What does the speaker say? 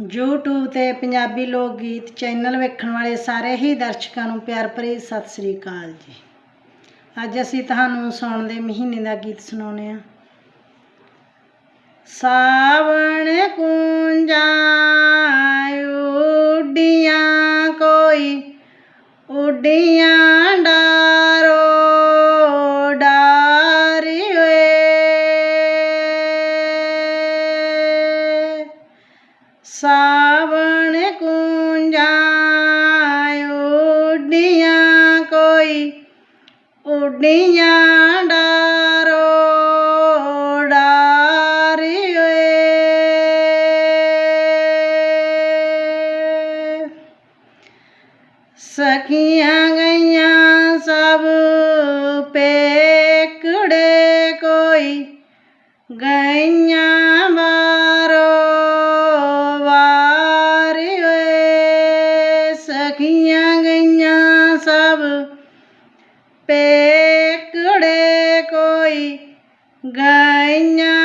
YouTube ਤੇ ਪੰਜਾਬੀ ਲੋਕ ਗੀਤ ਚੈਨਲ ਵੇਖਣ ਵਾਲੇ ਸਾਰੇ ਹੀ ਦਰਸ਼ਕਾਂ ਨੂੰ ਪਿਆਰ ਭਰੀ ਸਤਿ ਸ੍ਰੀ ਅਕਾਲ ਜੀ। ਅੱਜ ਅਸੀਂ ਤੁਹਾਨੂੰ ਸਾਉਣ ਦੇ ਮਹੀਨੇ ਦਾ ਗੀਤ ਸੁਣਾਉਂਦੇ ਹਾਂ। ਸਾਵਣ ਕੁੰਜਾਂ ਉੱਡੀਆਂ ਕੋਈ, ਉੱਡੀਆਂ ਡਾਰੋ ਸਾਵਣ ਕੁੰਜਾਂ ਉੱਡੀਆਂ ਕੋਈ ਉੱਡੀਆਂ ਡਾਰੋ ਡਾਰੀ ਸਖੀਆਂ ਗਈਆਂ ਸਭ ਪੇਕੜੇ ਕੋਈ ਗਈਆਂ ਪੇਕੜੇ ਕੋਈ ਗਈਆਂ